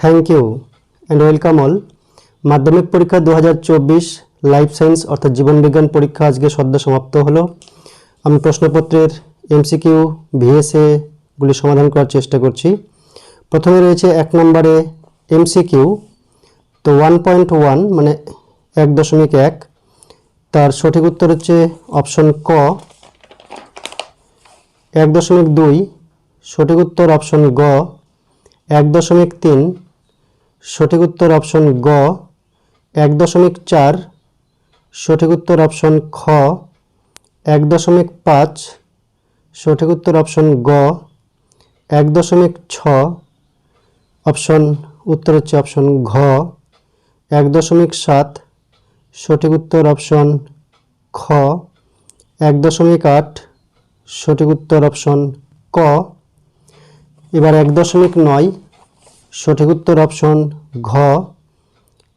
Thank you and welcome all. মাধ্যমিক পরীক্ষা দু হাজার চব্বিশ লাইফ সায়েন্স অর্থাৎ জীবনবিজ্ঞান পরীক্ষা আজকে সদ্য সমাপ্ত হলো। আমি প্রশ্নপত্রের এমসিকিউ, ভিএসএ গুলি সমাধান করার চেষ্টা করছি। প্রথমে রয়েছে এক নম্বরে এমসিকিউ, তো ওয়ান পয়েন্ট ওয়ান মানে এক দশমিক এক। তার সঠিক উত্তর হচ্ছে অপশন ক। এক দশমিক দুই, সঠিক উত্তর অপশন গ। এক দশমিক তিন সঠিক উত্তর অপশন গ, এক দশমিক চার, সঠিক উত্তর অপশন খ, এক দশমিক পাঁচ, সঠিক উত্তর অপশন গ, এক দশমিক ছ, অপশন, উত্তর হচ্ছে অপশন ঘ, এক দশমিক সাত, সঠিক উত্তর অপশন খ, এক দশমিক আট, সঠিক উত্তর অপশন ক। এবার এক দশমিক নয় সঠিক উত্তর অপশন ঘ।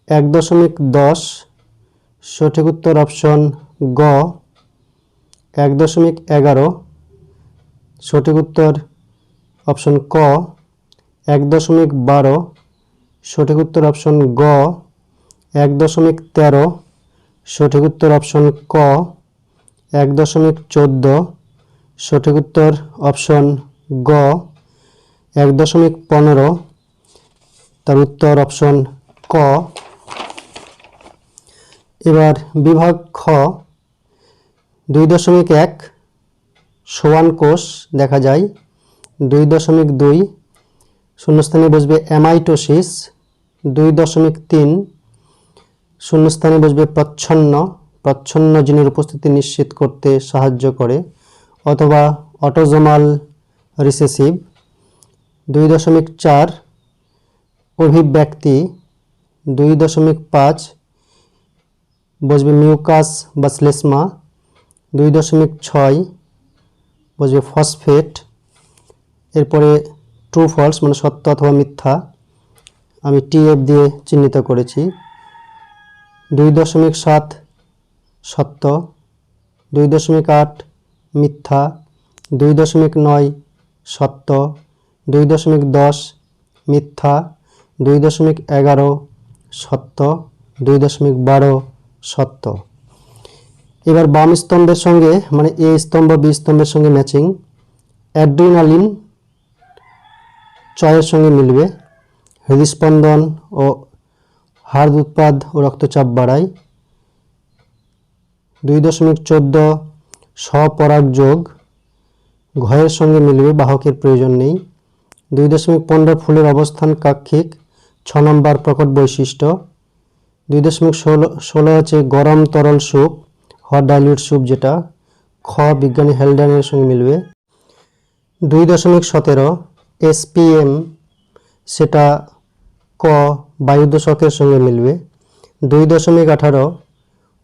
এক দশমিক দশ, সঠিক উত্তর অপশন গ। এক দশমিক এগারো, সঠিক উত্তর অপশন ক। এক দশমিক বারো, সঠিক উত্তর অপশন গ। এক দশমিক তেরো, সঠিক উত্তর অপশন ক। এক দশমিক চোদ্দ, সঠিক উত্তর অপশন গ। এক দশমিক পনেরো তার উত্তর অপশন ক। এবার বিভাগ খ, দুই দশমিক এক সোয়ান কোষ দেখা যায়। দুই দশমিক দুই শূন্যস্থানে বসবে অ্যামাইটোসিস। দুই দশমিক তিন শূন্যস্থানে বসবে প্রচ্ছন্ন। প্রচ্ছন্ন জিনের উপস্থিতি নিশ্চিত করতে সাহায্য করে। অথবা অটোজোমাল রিসেসিভ। দুই দশমিক চার অভিব্যক্তি দুই দশমিক পাঁচ বসবে মিউকাস বা শ্লেষ্মা, দুই দশমিক ছয় বসবে ফসফেট, এরপরে ট্রু ফলস মানে সত্য অথবা মিথ্যা। আমি টিএফ দিয়ে চিহ্নিত করেছি। দুই দশমিক সাত সত্য, দুই দশমিক আট মিথ্যা, দুই দশমিক নয় সত্য, দুই দশমিক দশ মিথ্যা দুই দশমিক এগারো সত্য, দুই দশমিক বারো সত্য। এবার বাম স্তম্ভের সঙ্গে মানে এ স্তম্ভ, বি স্তম্ভের সঙ্গে ম্যাচিং অ্যাড্রিনালিন চয়ের সঙ্গে মিলবে, হৃদস্পন্দন ও হাড় উৎপাদ ও রক্তচাপ বাড়ায়, দুই দশমিক চোদ্দ স্বপরাগ যোগ ঘয়ের সঙ্গে মিলবে, বাহকের প্রয়োজন নেই, দুই দশমিক পনেরো ফুলের অবস্থান কাক্ষিক ছ নম্বর প্রকট বৈশিষ্ট্য। দুই দশমিক ষোলো ষোলো হচ্ছে গরম তরল স্যুপ হট ডাইলিউট স্যুপ যেটা, খ বিজ্ঞানী হেলডানের সঙ্গে মিলবে। দুই দশমিক সতেরো এসপিএম সেটা ক বায়ুদূষকের সঙ্গে মিলবে। দুই দশমিক আঠারো,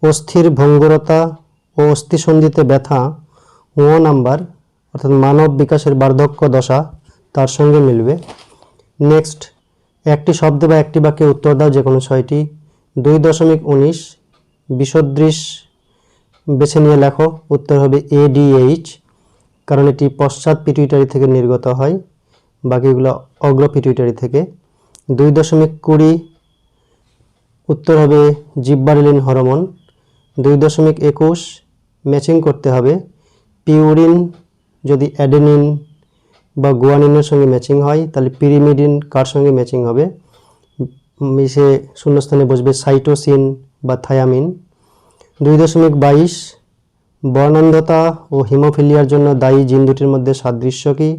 অস্থির ভঙ্গুরতা ও অস্থিসন্ধিতে ব্যথা ও নাম্বার, অর্থাৎ মানব বিকাশের বার্ধক্য দশা, তার সঙ্গে মিলবে। নেক্সট একটি শব্দ বা একটি বাক্যে উত্তর দাও যে কোনো ছয়টি। দুই দশমিক উনিশ বিসদৃশ বেছে নিয়ে লেখো। উত্তর হবে এডিএইচ কারণ এটি পশ্চাৎ পিটুইটারি থেকে নির্গত হয়। বাকিগুলো অগ্র পিটুইটারি থেকে। দুই দশমিক কুড়ি, উত্তর হবে জিব্বারিলিন হরমোন। দুই দশমিক একুশ, ম্যাচিং করতে হবে। পিউরিন, যদি অ্যাডেনিন বা গুয়ানিনের সঙ্গে ম্যাচিং হয়, তাহলে পিরিমিডিন কার সঙ্গে ম্যাচিং হবে? মিশে শূন্যস্থানে বসবে সাইটোসিন বা থায়ামিন দুই দশমিক বাইশ, বর্ণান্ধতা ও হিমোফিলিয়ার জন্য দায়ী জিন দুটির মধ্যে সাদৃশ্য কি?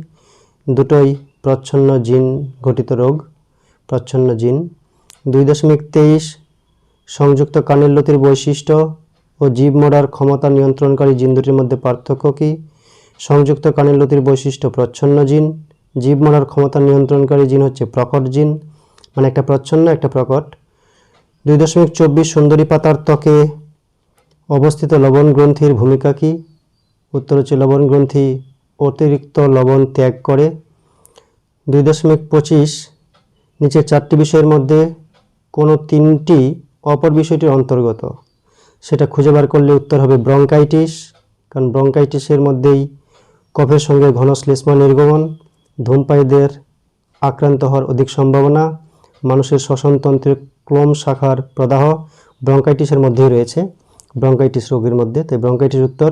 দুটোই প্রচ্ছন্ন জিন ঘটিত রোগ, প্রচ্ছন্ন জিন। দুই দশমিক তেইশ, সংযুক্ত কানের লতির বৈশিষ্ট্য ও জীব মরার ক্ষমতা নিয়ন্ত্রণকারী জিন দুটির মধ্যে পার্থক্য কি? সংযুক্ত কানের লতির বৈশিষ্ট্য প্রচ্ছন্ন জিন। জীব মরার ক্ষমতা নিয়ন্ত্রণকারী জিন হচ্ছে প্রকট জিন। মানে একটা প্রচ্ছন্ন, একটা প্রকট। দুই দশমিক চব্বিশ সুন্দরী পাতার ত্বকে অবস্থিত লবণ গ্রন্থির ভূমিকা কি? উত্তর হচ্ছে লবণ গ্রন্থি অতিরিক্ত লবণ ত্যাগ করে। দুই দশমিক পঁচিশ নিচের চারটি বিষয়ের মধ্যে কোনো তিনটি অপর বিষয়টির অন্তর্গত। সেটা খুঁজে বার করলে উত্তর হবে ব্রঙ্কাইটিস, কারণ ব্রঙ্কাইটিসের মধ্যেই কফের সঙ্গে ঘন শ্লেষ্মা নির্গমন, ধূমপায়ীদের আক্রান্ত হওয়ার অধিক সম্ভাবনা, মানুষের শ্বসনতন্ত্রের ক্লোম শাখার প্রদাহ, ব্রঙ্কাইটিসের মধ্যেই রয়েছে। ব্রঙ্কাইটিস রোগের মধ্যে, তাই ব্রঙ্কাইটিস উত্তর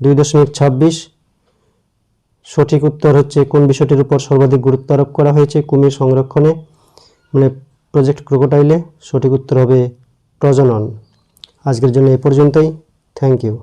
দুই দশমিক ছাব্বিশ। সঠিক উত্তর হচ্ছে কোন বিষয়টির উপর সর্বাধিক গুরুত্ব আরোপ করা হয়েছে কুমির সংরক্ষণে মানে প্রজেক্ট ক্রোকোটাইলে সঠিক উত্তর হবে প্রজনন। আজকের জন্য এ পর্যন্তই। Thank you.